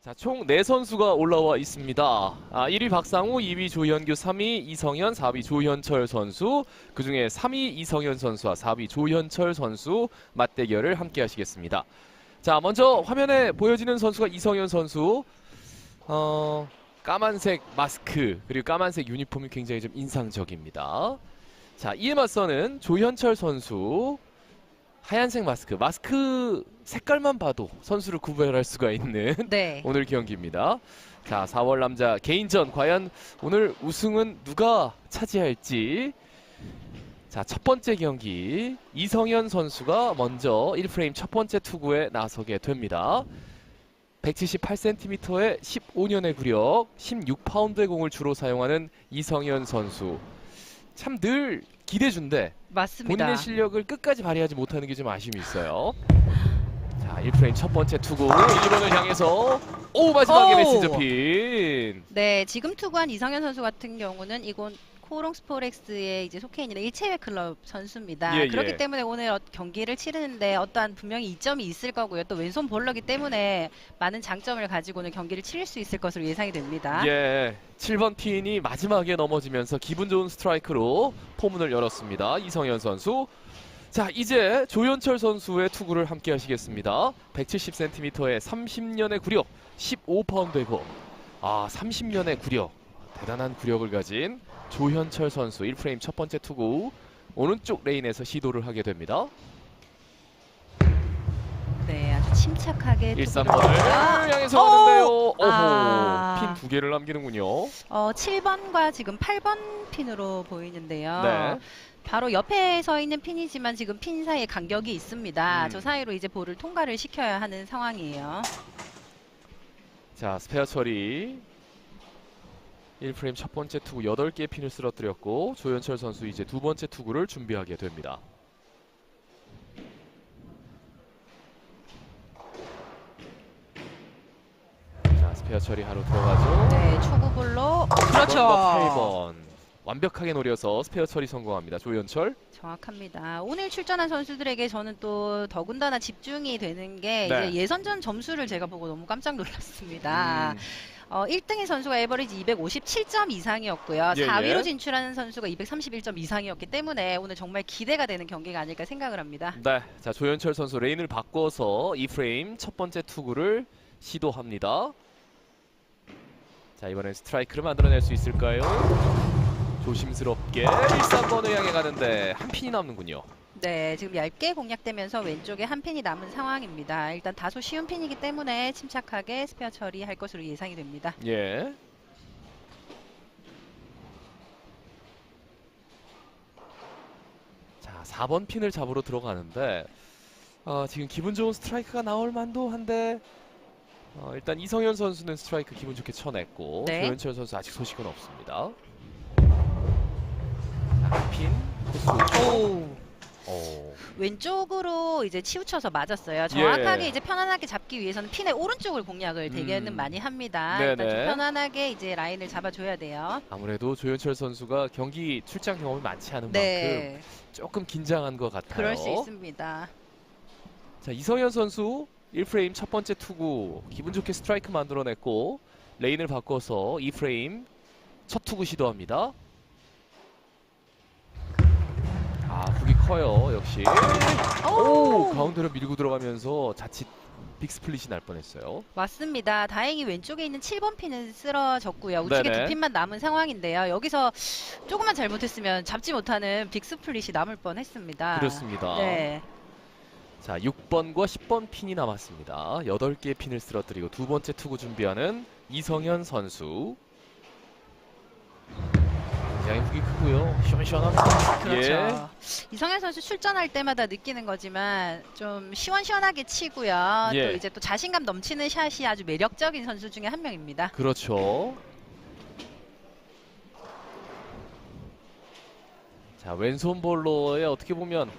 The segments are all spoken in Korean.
자, 총 4선수가 올라와 있습니다. 아, 1위 박상우, 2위 조현규, 3위 이성현, 4위 조현철 선수, 그 중에 3위 이성현 선수와 4위 조현철 선수 맞대결을 함께 하시겠습니다. 자, 먼저 화면에 보여지는 선수가 이성현 선수. 어, 까만색 마스크, 그리고 까만색 유니폼이 굉장히 좀 인상적입니다. 자, 이에 맞서는 조현철 선수. 하얀색 마스크, 마스크 색깔만 봐도 선수를 구별할 수가 있는 네. 오늘 경기입니다. 자, 4월 남자 개인전 과연 오늘 우승은 누가 차지할지. 자, 첫 번째 경기 이성현 선수가 먼저 1프레임 첫 번째 투구에 나서게 됩니다. 178cm의 15년의 구력, 16파운드의 공을 주로 사용하는 이성현 선수. 참 늘 기대준데 맞습니다. 본인의 실력을 끝까지 발휘하지 못하는 게 좀 아쉬움이 있어요. 자, 1프레임 첫 번째 투구 1번을 향해서 오 마지막에 오! 메시저 핀. 네, 지금 투구한 이성현 선수 같은 경우는 이곳 코롱 스포렉스에 이제 속해 있는 일체외 클럽 선수입니다. 예, 그렇기 예. 때문에 오늘 어- 경기를 치르는데 어떠한 분명히 이점이 있을 거고요. 또 왼손 볼러기 때문에 많은 장점을 가지고 오늘 경기를 치를 수 있을 것으로 예상이 됩니다. 예. 7번 핀이 마지막에 넘어지면서 기분 좋은 스트라이크로 포문을 열었습니다. 이성현 선수. 자, 이제 조현철 선수의 투구를 함께 하시겠습니다. 170cm의 30년의 구력, 15파운드의 공. 아, 30년의 구력. 대단한 구력을 가진 조현철 선수 1프레임 첫 번째 투구. 오른쪽 레인에서 시도를 하게 됩니다. 네, 아주 침착하게 투구를 1-3번을 합니다. 향해서 오! 가는데요. 오호, 아. 핀 두 개를 남기는군요. 어, 7번과 지금 8번 핀으로 보이는데요. 네. 바로 옆에 서 있는 핀이지만 지금 핀 사이에 간격이 있습니다. 음. 저 사이로 이제 볼을 통과를 시켜야 하는 상황이에요. 자 스페어 처리 1프레임 첫 번째 투구 8개의 핀을 쓰러뜨렸고 조현철 선수 이제 두 번째 투구를 준비하게 됩니다. 자 스페어 처리 하러 들어가죠. 네, 초구볼로 그렇죠. 8번 완벽하게 노려서 스페어 처리 성공합니다. 조현철. 정확합니다. 오늘 출전한 선수들에게 저는 또 더군다나 집중이 되는 게 네. 이제 예선전 점수를 제가 보고 너무 깜짝 놀랐습니다. 음, 어, 1등의 선수가 에버리지 257점 이상이었고요. 예, 4위로 예. 진출하는 선수가 231점 이상이었기 때문에 오늘 정말 기대가 되는 경기가 아닐까 생각을 합니다. 네, 자 조현철 선수 레인을 바꿔서 2프레임 첫 번째 투구를 시도합니다. 자 이번엔 스트라이크를 만들어낼 수 있을까요? 조심스럽게 1-3번을 향해 가는데 한 핀이 남는군요. 네, 지금 얇게 공략되면서 왼쪽에 한 핀이 남은 상황입니다. 일단 다소 쉬운 핀이기 때문에 침착하게 스페어 처리할 것으로 예상이 됩니다. 예. 자 4번 핀을 잡으러 들어가는데 어, 지금 기분 좋은 스트라이크가 나올 만도 한데 어, 일단 이성현 선수는 스트라이크 기분 좋게 쳐냈고 네. 조현철 선수 아직 소식은 없습니다. 자, 핀 코스 오. 오. 왼쪽으로 이제 치우쳐서 맞았어요. 정확하게 예. 이제 편안하게 잡기 위해서는 핀의 오른쪽을 공략을 대개는 음. 많이 합니다. 네네. 일단 좀 편안하게 이제 라인을 잡아줘야 돼요. 아무래도 조현철 선수가 경기 출장 경험이 많지 않은 만큼 네, 조금 긴장한 것 같아요. 그럴 수 있습니다. 자 이성현 선수 1프레임 첫 번째 투구 기분 좋게 스트라이크 만들어냈고 레인을 바꿔서 2프레임 첫 투구 시도합니다. 아 커요 역시. 오 가운데로 밀고 들어가면서 자칫 빅 스플릿이 날 뻔했어요. 맞습니다. 다행히 왼쪽에 있는 7번 핀은 쓰러졌고요. 우측에 네네. 두 핀만 남은 상황인데요. 여기서 조금만 잘못했으면 잡지 못하는 빅스플릿이 남을 뻔했습니다. 그렇습니다. 네, 자 6번과 10번 핀이 남았습니다. 8개의 핀을 쓰러뜨리고 두 번째 투구 준비하는 이성현 선수. 굉장히 훅이 크고요. 시원시원합니다. 그렇죠. 예. 이성현 선수 출전할 때마다 느끼는 거지만 좀 시원시원하게 치고요. 예. 또 이제 또 자신감 넘치는 샷이 아주 매력적인 선수 중에 한 명입니다. 그렇죠. 자 왼손 볼로에 어떻게 보면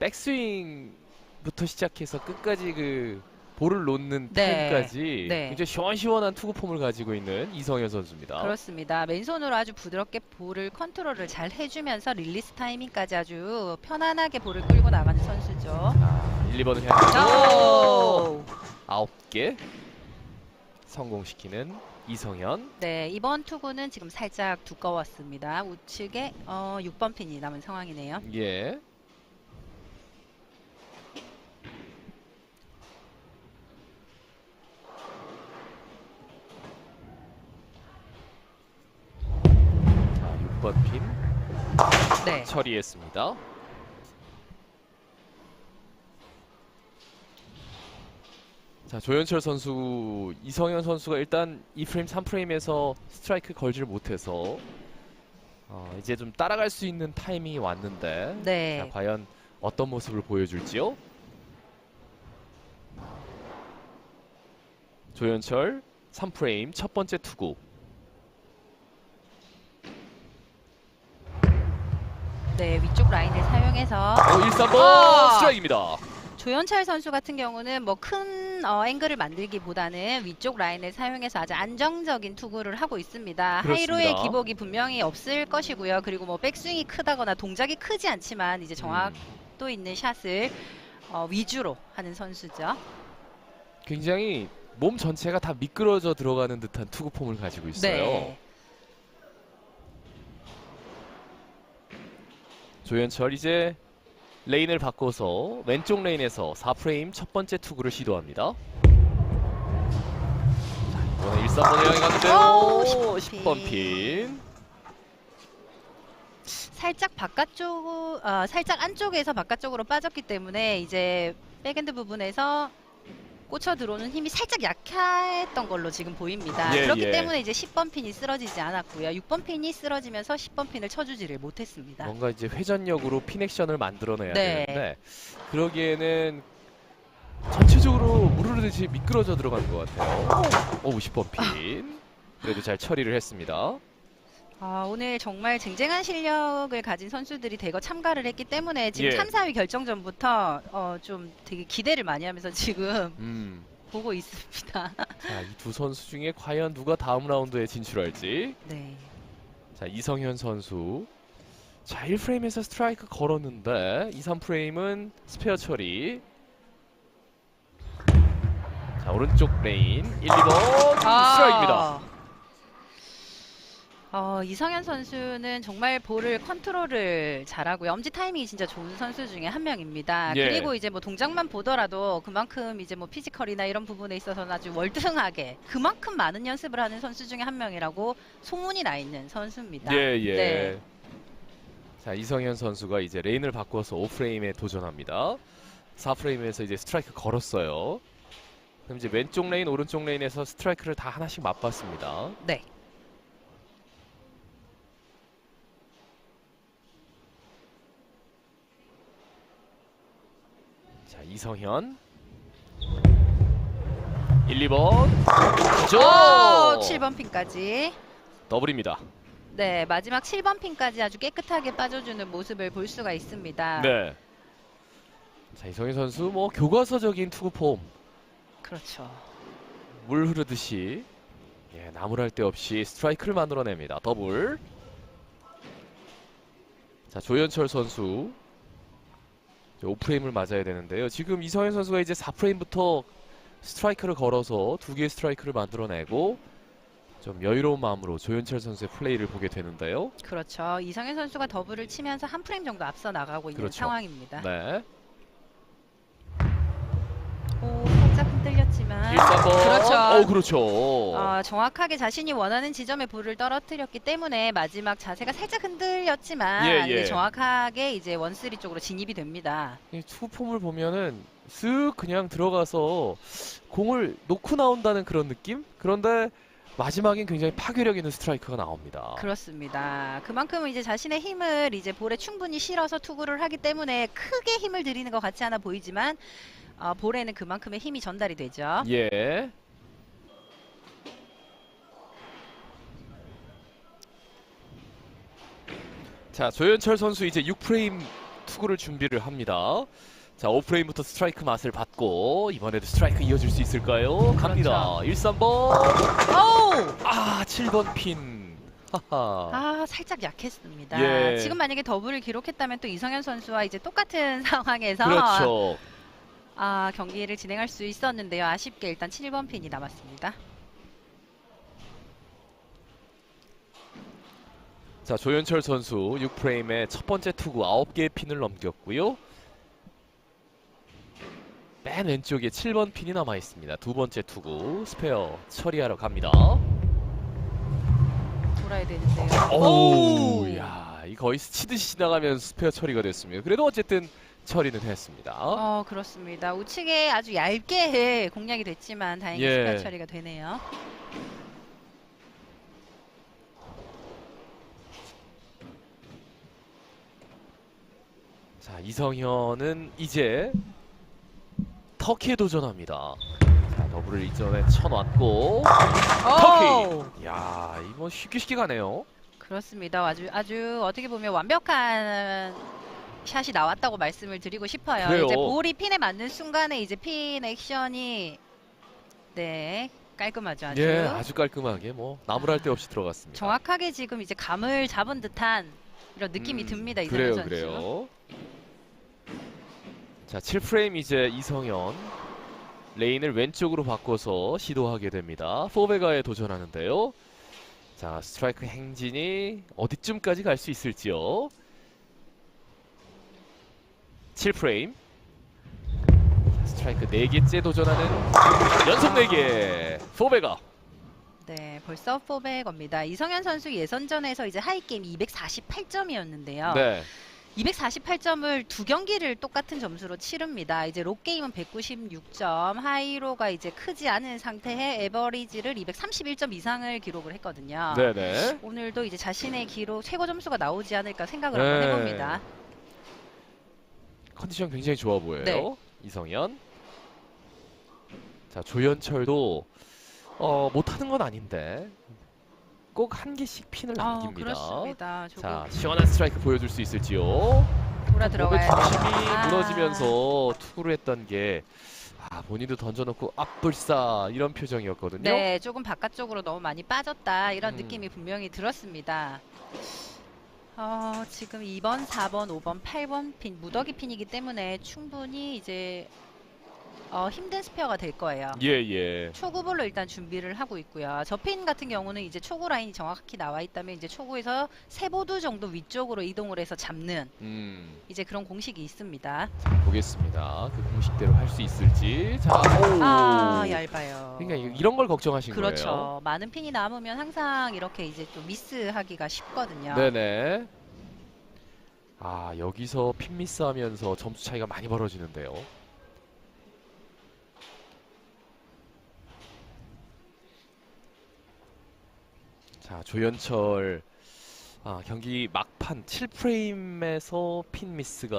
백스윙부터 시작해서 끝까지 그 볼을 놓는 네. 타임까지 네. 굉장히 시원시원한 투구 폼을 가지고 있는 이성현 선수입니다. 그렇습니다. 맨손으로 아주 부드럽게 볼을 컨트롤을 잘 해주면서 릴리스 타이밍까지 아주 편안하게 볼을 끌고 나가는 선수죠. 자, 1, 2번을 향해서 오! 아홉 개 성공시키는 이성현. 네, 이번 투구는 지금 살짝 두꺼웠습니다. 우측에 어, 6번 핀이 남은 상황이네요. 예. 자, 6번 핀 네. 처리했습니다. 자, 조현철 선수, 이성현 선수가 일단 2프레임, 3프레임에서 스트라이크 걸지를 못해서 어, 이제 좀 따라갈 수 있는 타이밍이 왔는데 자, 네. 과연 어떤 모습을 보여줄지요? 조현철 3프레임 첫 번째 투구. 네, 위쪽 라인을 사용해서 어, 1-3번 아! 스트라이크입니다. 조현철 선수 같은 경우는 뭐 큰 어, 앵글을 만들기보다는 위쪽 라인을 사용해서 아주 안정적인 투구를 하고 있습니다. 그렇습니다. 하이로의 기복이 분명히 없을 것이고요. 그리고 뭐 백스윙이 크다거나 동작이 크지 않지만 이제 정확도 있는 샷을 어, 위주로 하는 선수죠. 굉장히 몸 전체가 다 미끄러져 들어가는 듯한 투구 폼을 가지고 있어요. 네. 조현철 이제 레인을 바꿔서 왼쪽 레인에서 4프레임 첫 번째 투구를 시도합니다. 자, 이번에 1-3번에 향해 갔는데요. 오, 10번 핀. 살짝 바깥쪽, 어, 살짝 안쪽에서 바깥쪽으로 빠졌기 때문에 이제 백엔드 부분에서 꽂혀 들어오는 힘이 살짝 약했던 걸로 지금 보입니다. 예, 그렇기 예. 때문에 이제 10번 핀이 쓰러지지 않았고요. 6번 핀이 쓰러지면서 10번 핀을 쳐주지를 못했습니다. 뭔가 이제 회전력으로 핀 액션을 만들어내야 네. 되는데 그러기에는 전체적으로 무르르듯이 미끄러져 들어가는 것 같아요. 오, 50번 핀. 그래도 잘 처리를 했습니다. 아, 오늘 정말 쟁쟁한 실력을 가진 선수들이 대거 참가를 했기 때문에 지금 예. 3, 4위 결정전부터 어, 좀 되게 기대를 많이 하면서 지금 음. 보고 있습니다. 자, 이 두 선수 중에 과연 누가 다음 라운드에 진출할지. 네. 자, 이성현 선수. 자, 1프레임에서 스트라이크 걸었는데 2, 3프레임은 스페어 처리. 자, 오른쪽 레인 1, 2번 스트라이크입니다. 어, 이성현 선수는 정말 볼을 컨트롤을 잘하고요. 엄지 타이밍이 진짜 좋은 선수 중에 한 명입니다. 예. 그리고 이제 뭐 동작만 보더라도 그만큼 이제 뭐 피지컬이나 이런 부분에 있어서는 아주 월등하게 그만큼 많은 연습을 하는 선수 중에 한 명이라고 소문이 나 있는 선수입니다. 예, 예. 네. 자, 이성현 선수가 이제 레인을 바꿔서 5프레임에 도전합니다. 4프레임에서 이제 스트라이크 걸었어요. 그럼 이제 왼쪽 레인, 오른쪽 레인에서 스트라이크를 다 하나씩 맛봤습니다. 네. 자, 이성현. 1, 2번. 죠 오, 7번 핀까지. 더블입니다. 네, 마지막 7번 핀까지 아주 깨끗하게 빠져주는 모습을 볼 수가 있습니다. 네. 자, 이성현 선수 뭐 교과서적인 투구 폼. 그렇죠. 물 흐르듯이 예, 나무랄 데 없이 스트라이크를 만들어냅니다. 더블. 자 조현철 선수 5프레임을 맞아야 되는데요. 지금 이성현 선수가 이제 4프레임부터 스트라이크를 걸어서 두 개의 스트라이크를 만들어내고 좀 여유로운 마음으로 조현철 선수의 플레이를 보게 되는데요. 그렇죠. 이성현 선수가 더블을 치면서 한 프레임 정도 앞서 나가고 있는 그렇죠. 상황입니다. 네. 오, 흔들렸지만 1, 3번. 그렇죠. 어, 그렇죠. 어, 정확하게 자신이 원하는 지점에 볼을 떨어뜨렸기 때문에 마지막 자세가 살짝 흔들렸지만 예, 예. 네, 정확하게 이제 원쓰리 쪽으로 진입이 됩니다. 이 투폼을 보면은 쓱 그냥 들어가서 공을 놓고 나온다는 그런 느낌? 그런데 마지막엔 굉장히 파괴력 있는 스트라이크가 나옵니다. 그렇습니다. 그만큼 이제 자신의 힘을 이제 볼에 충분히 실어서 투구를 하기 때문에 크게 힘을 들이는 것 같지 않아 보이지만 어, 볼에는 그만큼의 힘이 전달이 되죠. 예. 자, 조현철 선수 이제 6프레임 투구를 준비를 합니다. 자, 오프레임부터 스트라이크 맛을 받고 이번에도 스트라이크 이어질 수 있을까요? 갑니다. 그렇죠. 1, 3번. 아우! 아, 7번 핀. 아, 살짝 약했습니다. 예. 지금 만약에 더블을 기록했다면 또 이성현 선수와 이제 똑같은 상황에서 그렇죠. 아, 경기를 진행할 수 있었는데요. 아쉽게 일단 7번 핀이 남았습니다. 자, 조현철 선수 6프레임에 첫 번째 투구 9개의 핀을 넘겼고요. 맨 왼쪽에 7번 핀이 남아 있습니다. 두 번째 투구 스페어 처리하러 갑니다. 돌아야 되는데요. 오, 야, 이 거의 스치듯이 지나가면 스페어 처리가 됐습니다. 그래도 어쨌든 처리는 했습니다. 어 그렇습니다. 우측에 아주 얇게 공략이 됐지만 다행히 예. 스페어 처리가 되네요. 자, 이성현은 이제 터키에 도전합니다. 자, 더블을 이전에 쳐놨고 터키. 야, 이거 쉽게 쉽게 가네요. 그렇습니다. 아주 아주 어떻게 보면 완벽한 샷이 나왔다고 말씀을 드리고 싶어요. 그래요. 이제 볼이 핀에 맞는 순간에 이제 핀 액션이 네 깔끔하죠. 아주 예, 아주 깔끔하게 뭐 나무랄 데 없이 들어갔습니다. 정확하게 지금 이제 감을 잡은 듯한 이런 느낌이 음, 듭니다. 이성현 그래요, 선수. 그래요. 자, 7프레임 이제 이성현 레인을 왼쪽으로 바꿔서 시도하게 됩니다. 포베가에 도전하는데요. 자, 스트라이크 행진이 어디쯤까지 갈 수 있을지요. 7프레임. 자, 스트라이크 4개째 도전하는 연속 4개. 포베가. 네, 벌써 400입니다. 이성현 선수 예선전에서 이제 하이게임 248점이었는데요. 네. 248점을 두 경기를 똑같은 점수로 치릅니다. 이제 롯게임은 196점, 하이로가 이제 크지 않은 상태에 에버리지를 231점 이상을 기록을 했거든요. 네, 네. 오늘도 이제 자신의 기록 최고 점수가 나오지 않을까 생각을 네. 한번 해봅니다. 컨디션 굉장히 좋아 보여요. 네. 이성현. 자 조현철도 어, 못하는 건 아닌데 꼭 한 개씩 핀을 아, 남깁니다. 그렇습니다. 조금 자 시원한 스트라이크 보여줄 수 있을지요. 돌아 몸의 들어가야 중심이 돼요. 아. 무너지면서 투구를 했던 게 아, 본인도 던져놓고 앞불싸 이런 표정이었거든요. 네, 조금 바깥쪽으로 너무 많이 빠졌다 이런 음. 느낌이 분명히 들었습니다. 어, 지금 2번, 4번, 5번, 8번 핀 무더기 핀이기 때문에 충분히 이제 어, 힘든 스페어가 될 거예요. 예 예. 초구볼로 일단 준비를 하고 있고요. 저핀 같은 경우는 이제 초구 라인이 정확히 나와 있다면 이제 초구에서 세 보드 정도 위쪽으로 이동을 해서 잡는 음 이제 그런 공식이 있습니다. 보겠습니다. 그 공식대로 할 수 있을지. 자 오. 아, 얇아요. 그러니까 이- 이런 걸 걱정하신 그렇죠. 거예요. 많은 핀이 남으면 항상 이렇게 이제 또 미스하기가 쉽거든요. 네네. 아 여기서 핀 미스하면서 점수 차이가 많이 벌어지는데요. 자 조현철 아, 경기 막판 7프레임에서 핀 미스가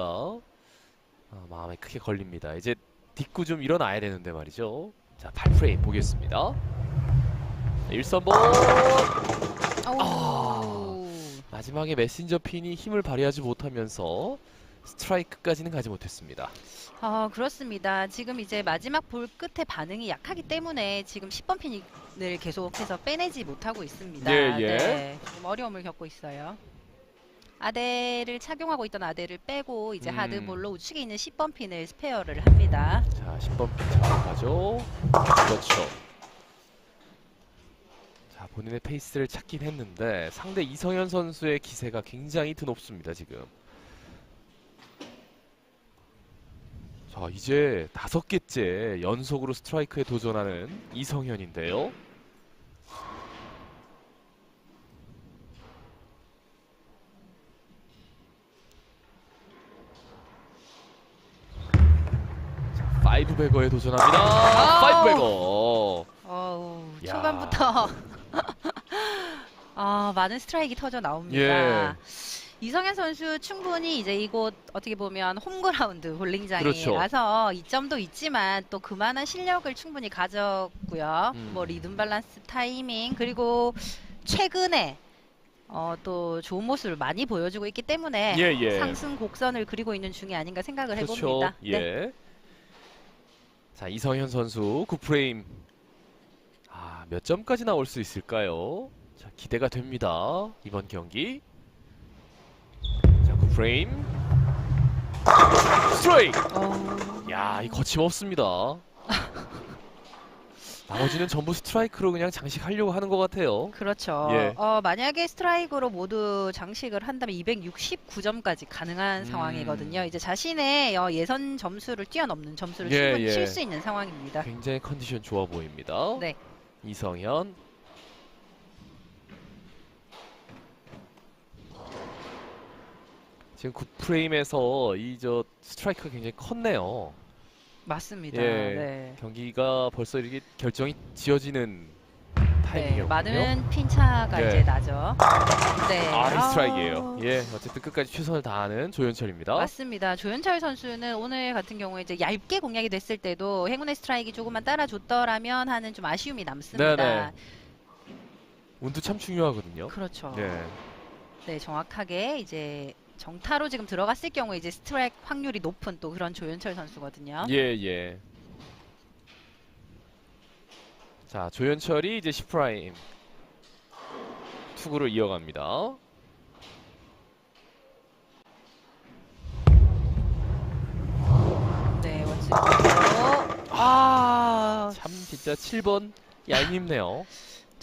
아, 마음에 크게 걸립니다. 이제 딛고 좀 일어나야 되는데 말이죠. 자 8프레임 보겠습니다. 1선번 오. 마지막에 메신저 핀이 힘을 발휘하지 못하면서 스트라이크까지는 가지 못했습니다. 아, 그렇습니다. 지금 이제 마지막 볼 끝에 반응이 약하기 때문에 지금 10번 핀을 계속해서 빼내지 못하고 있습니다. 예, 예. 네, 좀 어려움을 겪고 있어요. 아대를 착용하고 있던 아대를 빼고 이제 음. 하드볼로 우측에 있는 10번 핀을 스페어를 합니다. 자, 10번 핀 잡으러 가죠. 그렇죠. 자, 본인의 페이스를 찾긴 했는데 상대 이성현 선수의 기세가 굉장히 드높습니다, 지금. 자, 이제 다섯 개째 연속으로 스트라이크에 도전하는 이성현인데요. 파이브 베거에 도전합니다. 아우. 파이브 베거. 어우, 야. 초반부터 아, 많은 스트라이크 터져 나옵니다. 예. 이성현 선수 충분히 이제 이곳 어떻게 보면 홈그라운드 그렇죠. 볼링장이라서 이점도 있지만 또 그만한 실력을 충분히 가졌고요. 음. 뭐 리듬 밸런스 타이밍 그리고 최근에 어, 또 좋은 모습을 많이 보여주고 있기 때문에 예, 예. 상승 곡선을 그리고 있는 중이 아닌가 생각을 그렇죠. 해봅니다. 예. 네. 자, 이성현 선수 9프레임. 아, 몇 점까지 나올 수 있을까요? 자, 기대가 됩니다. 이번 경기. 자, 9프레임. 스트라이크. 어, 야, 이 거침없습니다. 나머지는 전부 스트라이크로 그냥 장식하려고 하는 것 같아요. 그렇죠. 예. 어, 만약에 스트라이크로 모두 장식을 한다면 269점까지 가능한 음. 상황이거든요. 이제 자신의 어, 예선 점수를 뛰어넘는 점수를 예, 예. 칠수 있는 상황입니다. 굉장히 컨디션 좋아 보입니다. 네. 이성현. 지금 굿 프레임에서 이 저 스트라이크가 굉장히 컸네요. 맞습니다. 예. 네. 경기가 벌써 이렇게 결정이 지어지는 네, 타이밍이었군요. 많은 핀차가 네. 이제 나죠. 네. 아, 스트라이크예요. 예, 어쨌든 끝까지 최선을 다하는 조현철입니다. 맞습니다. 조현철 선수는 오늘 같은 경우에 이제 얇게 공략이 됐을 때도 행운의 스트라이크 조금만 따라줬더라면 하는 좀 아쉬움이 남습니다. 네네. 운도 참 중요하거든요. 그렇죠. 네. 네, 정확하게 이제 정타로 지금 들어갔을 경우에 이제 스트라이크 확률이 높은 또 그런 조현철 선수거든요. 예, 예. 자, 조현철이 이제 10프라임 투구를 이어갑니다. 네, 원스피로 아, 참 진짜 7번 얄밉네요.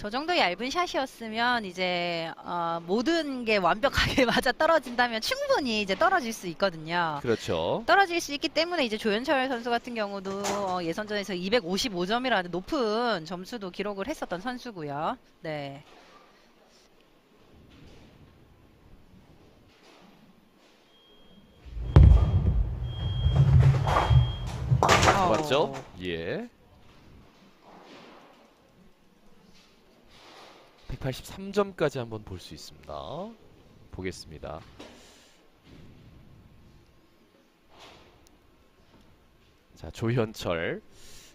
저 정도 얇은 샷이었으면 이제 어, 모든 게 완벽하게 맞아 떨어진다면 충분히 이제 떨어질 수 있거든요. 그렇죠. 떨어질 수 있기 때문에 이제 조현철 선수 같은 경우도 어, 예선전에서 255점이라는 높은 점수도 기록을 했었던 선수고요. 네. 맞죠? 어, 예. 183점까지 한번 볼 수 있습니다. 보겠습니다. 자, 조현철.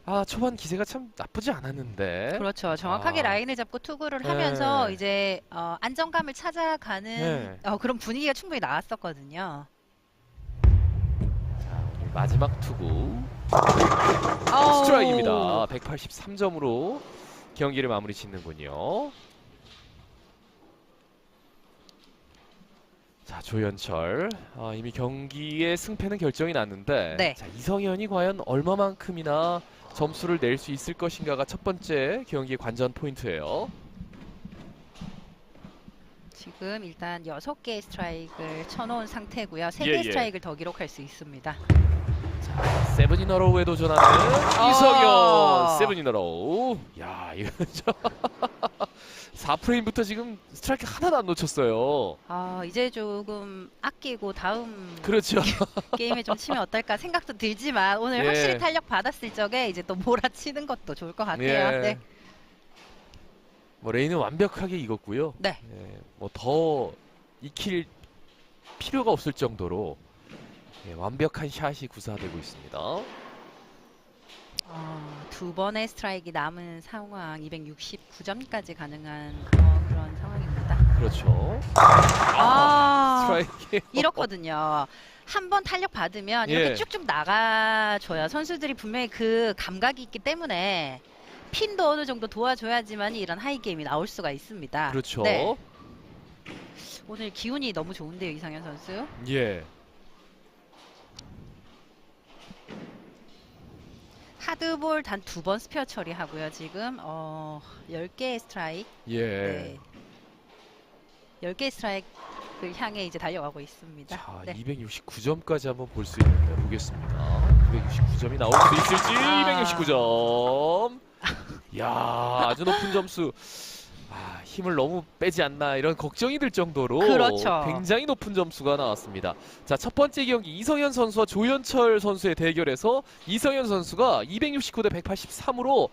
아, 초반 기세가 참 나쁘지 않았는데. 그렇죠. 정확하게 아. 라인을 잡고 투구를 네. 하면서 이제 어, 안정감을 찾아가는 네. 어, 그런 분위기가 충분히 나왔었거든요. 마지막 투구. 스트라이크입니다. 183점으로 경기를 마무리 짓는군요. 자 조현철 아, 이미 경기의 승패는 결정이 났는데 네. 자, 이성현이 과연 얼마만큼이나 점수를 낼 수 있을 것인가가 첫 번째 경기의 관전 포인트예요. 지금 일단 6개의 스트라이크를 쳐놓은 상태고요. 3개의 예, 예. 스트라이크를 더 기록할 수 있습니다. 세븐 이너로우에 도전하는 아. 이성현 세븐 이너로우. 야 이거 저 4프레임부터 지금 스트라이크 하나도 안 놓쳤어요. 아, 이제 조금 아끼고 다음 그렇죠. 게임에 좀 치면 어떨까 생각도 들지만 오늘 예. 확실히 탄력 받았을 적에 이제 또 몰아치는 것도 좋을 것 같아요. 예. 네. 뭐 레인은 완벽하게 익었고요. 네. 예, 뭐더 익힐 필요가 없을 정도로 예, 완벽한 샷이 구사되고 있습니다. 어, 두 번의 스트라이크 남은 상황 269점까지 가능한 어, 그런 상황입니다. 그렇죠. 아, 스트라이크. 이렇거든요. 한 번 탄력 받으면 예. 이렇게 쭉쭉 나가줘야 선수들이 분명히 그 감각이 있기 때문에 핀도 어느 정도 도와줘야지만 이런 하이 게임이 나올 수가 있습니다. 그렇죠. 네. 오늘 기운이 너무 좋은데요, 이상현 선수. 예. 하드볼 단 두 번 스페어 처리하고요. 지금 어, 10개의 스트라이크. 예. 네. 10개의 스트라이크를 향해 이제 달려가고 있습니다. 자, 네. 269점까지 한번 볼 수 있는데 보겠습니다. 269점이 나올 수 있을지 아. 269점. 야, 아주 높은 점수. 아, 힘을 너무 빼지 않나 이런 걱정이 들 정도로 그렇죠. 굉장히 높은 점수가 나왔습니다. 자, 첫 번째 경기 이성현 선수와 조현철 선수의 대결에서 이성현 선수가 269 대 183으로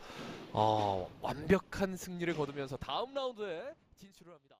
어, 완벽한 승리를 거두면서 다음 라운드에 진출을 합니다.